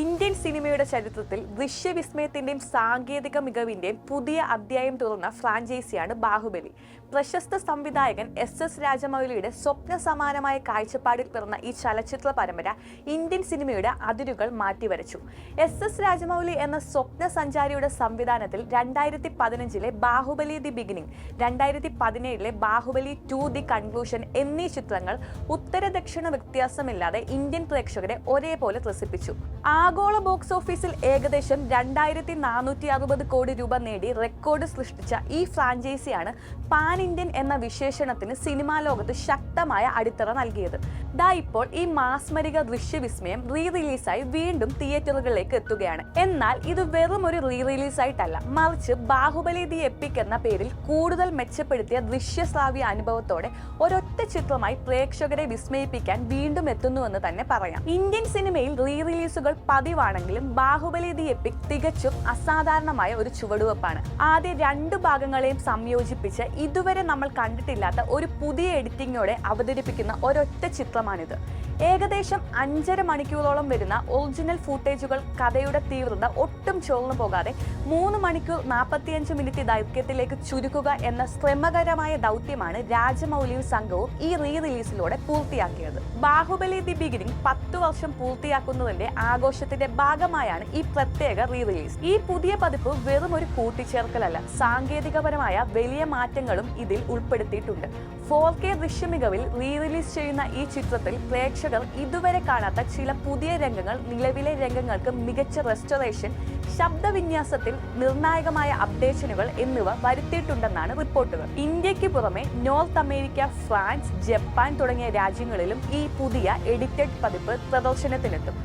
Indian സിനിമയുടെ ചരിത്രത്തിൽ ദൃശ്യവിസ്മയത്തിന്റെയും സാങ്കേതിക മികവിന്റെയും പുതിയ അധ്യായം തുറന്ന ഫ്രാഞ്ചൈസിയാണ് ബാഹുബലി. പ്രശസ്ത സംവിധായകൻ എസ് എസ് രാജമൗലിയുടെ സ്വപ്ന സമാനമായ കാഴ്ചപ്പാടിൽ പിറന്ന ഈ ചലച്ചിത്ര പരമ്പര ഇന്ത്യൻ സിനിമയുടെ അതിരുകൾ മാറ്റിവരച്ചു. എസ് എസ് രാജമൗലി എന്ന സ്വപ്ന സഞ്ചാരിയുടെ സംവിധാനത്തിൽ രണ്ടായിരത്തി പതിനഞ്ചിലെ ബാഹുബലി ദി ബിഗിനിങ് രണ്ടായിരത്തി പതിനേഴിലെ ബാഹുബലി ടു ദി കൺക്ലൂഷൻ എന്നീ ചിത്രങ്ങൾ ഉത്തര ദക്ഷിണ വ്യത്യാസമില്ലാതെ ഇന്ത്യൻ പ്രേക്ഷകരെ ഒരേപോലെ ത്രസിപ്പിച്ചു. ആഗോള ബോക്സ് ഓഫീസിൽ ഏകദേശം രണ്ടായിരത്തി നാനൂറ്റി അറുപത് കോടി രൂപ നേടി റെക്കോർഡ് സൃഷ്ടിച്ച ഈ ഫ്രാഞ്ചൈസിയാണ് പാൻ ഇന്ത്യൻ എന്ന വിശേഷണത്തിന് സിനിമാ ലോകത്ത് ശക്തമായ അടിത്തറ നൽകിയത്. ദാ ഇപ്പോൾ ഈ മാസ്മരിക ദൃശ്യവിസ്മയം റീ റിലീസായി വീണ്ടും തിയേറ്ററുകളിലേക്ക് എത്തുകയാണ്. എന്നാൽ ഇത് വെറും ഒരു റീ റിലീസായിട്ടല്ല മറിച്ച് ബാഹുബലി ദി എപ്പിക് എന്ന പേരിൽ കൂടുതൽ മെച്ചപ്പെടുത്തിയ ദൃശ്യശ്രാവ്യ അനുഭവത്തോടെ ഒരൊറ്റ ചിത്രമായി പ്രേക്ഷകരെ വിസ്മയിപ്പിക്കാൻ വീണ്ടും എത്തുന്നുവെന്ന് തന്നെ പറയാം. ഇന്ത്യൻ സിനിമയിൽ റീ റിലീസുകൾ പതിവാണെങ്കിലും ബാഹുബലി ദി എപ്പിക് തികച്ചും അസാധാരണമായ ഒരു ചുവടുവെപ്പാണ്. ആദ്യ രണ്ട് ഭാഗങ്ങളെയും സംയോജിപ്പിച്ച് ഇതുവരെ നമ്മൾ കണ്ടിട്ടില്ലാത്ത ഒരു പുതിയ എഡിറ്റിംഗോടെ അവതരിപ്പിക്കുന്ന ഒരൊറ്റ ചിത്രമാണിത്. ഏകദേശം അഞ്ചര മണിക്കൂറോളം വരുന്ന ഒറിജിനൽ ഫൂട്ടേജുകൾ കഥയുടെ തീവ്രത ഒട്ടും ചോർന്നു പോകാതെ മൂന്ന് മണിക്കൂർ നാൽപ്പത്തിയഞ്ച് മിനിറ്റ് ദൈർഘ്യത്തിലേക്ക് ചുരുക്കുക എന്ന ശ്രമകരമായ ദൗത്യമാണ് രാജമൗലിയും സംഘവും ഈ റീ റിലീസിലൂടെ പൂർത്തിയാക്കിയത്. ബാഹുബലി ദി ബിഗിനിങ് പത്തു വർഷം പൂർത്തിയാക്കുന്നതിന്റെ ആഘോഷത്തിന്റെ ഭാഗമായാണ് ഈ പ്രത്യേക റീ റിലീസ് ഈ പുതിയ പതിപ്പ് വെറും ഒരു കൂട്ടിച്ചേർക്കലല്ല സാങ്കേതികപരമായ വലിയ മാറ്റങ്ങളും ഇതിൽ ഉൾപ്പെടുത്തിയിട്ടുണ്ട്. ഫോർ കെ ദൃശ്യമികവിൽ റീ റിലീസ് ചെയ്യുന്ന ഈ ചിത്രത്തിൽ പ്രേക്ഷകർ ഇതുവരെ കാണാത്ത ചില പുതിയ രംഗങ്ങൾ നിലവിലെ രംഗങ്ങൾക്ക് മികച്ച റെസ്റ്റോറേഷൻ ശബ്ദവിന്യാസത്തിൽ നിർണായകമായ അപ്ഡേഷനുകൾ എന്നിവ വരുത്തിയിട്ടുണ്ടെന്നാണ് റിപ്പോർട്ടുകൾ. ഇന്ത്യയ്ക്ക് പുറമെ നോർത്ത് അമേരിക്ക ഫ്രാൻസ് ജപ്പാൻ തുടങ്ങിയ രാജ്യങ്ങളിലും ഈ പുതിയ എഡിറ്റഡ് പതിപ്പ് പ്രദർശനത്തിനെത്തും.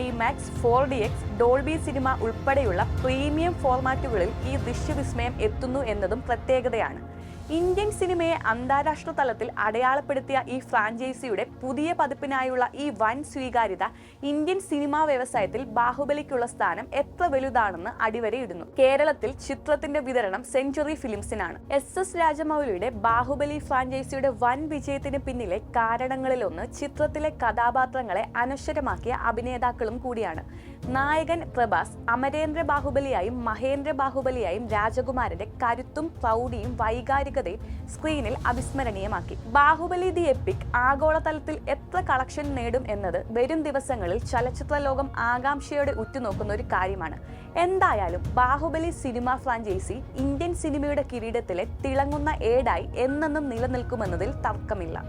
IMAX four D X Dolby cinema ഉൾപ്പെടെയുള്ള പ്രീമിയം ഫോർമാറ്റുകളിൽ ഈ ദൃശ്യവിസ്മയം എത്തുന്നു എന്നതും പ്രത്യേകതയാണ്. ഇന്ത്യൻ സിനിമയെ അന്താരാഷ്ട്ര തലത്തിൽ അടയാളപ്പെടുത്തിയ ഈ ഫ്രാഞ്ചൈസിയുടെ പുതിയ പതിപ്പിനായുള്ള ഈ വൻ സ്വീകാര്യത ഇന്ത്യൻ സിനിമാ വ്യവസായത്തിൽ ബാഹുബലിക്കുള്ള സ്ഥാനം എത്ര വലുതാണെന്ന് അടിവരയിടുന്നു. കേരളത്തിൽ ചിത്രത്തിന്റെ വിതരണം സെഞ്ചുറി ഫിലിംസിനാണ്. എസ് എസ് രാജമൗലിയുടെ ബാഹുബലി ഫ്രാഞ്ചൈസിയുടെ വൻ വിജയത്തിന് പിന്നിലെ കാരണങ്ങളിലൊന്ന് ചിത്രത്തിലെ കഥാപാത്രങ്ങളെ അനശ്വരമാക്കിയ അഭിനേതാക്കളും കൂടിയാണ്. നായകൻ പ്രഭാസ് അമരേന്ദ്ര ബാഹുബലിയായും മഹേന്ദ്ര ബാഹുബലിയായും രാജകുമാരന്റെ കരുത്തും പ്രൗഢിയും വൈകാരികതയും സ്ക്രീനിൽ അവിസ്മരണീയമാക്കി. ബാഹുബലി ദി എപ്പിക് ആഗോളതലത്തിൽ എത്ര കളക്ഷൻ നേടും എന്നത് വരും ദിവസങ്ങളിൽ ചലച്ചിത്ര ലോകം ആകാംക്ഷയോടെ ഉറ്റുനോക്കുന്ന ഒരു കാര്യമാണ്. എന്തായാലും ബാഹുബലി സിനിമ ഫ്രാഞ്ചൈസി ഇന്ത്യൻ സിനിമയുടെ കിരീടത്തിലെ തിളങ്ങുന്ന ഏടായി എന്നെന്നും നിലനിൽക്കുമെന്നതിൽ തർക്കമില്ല.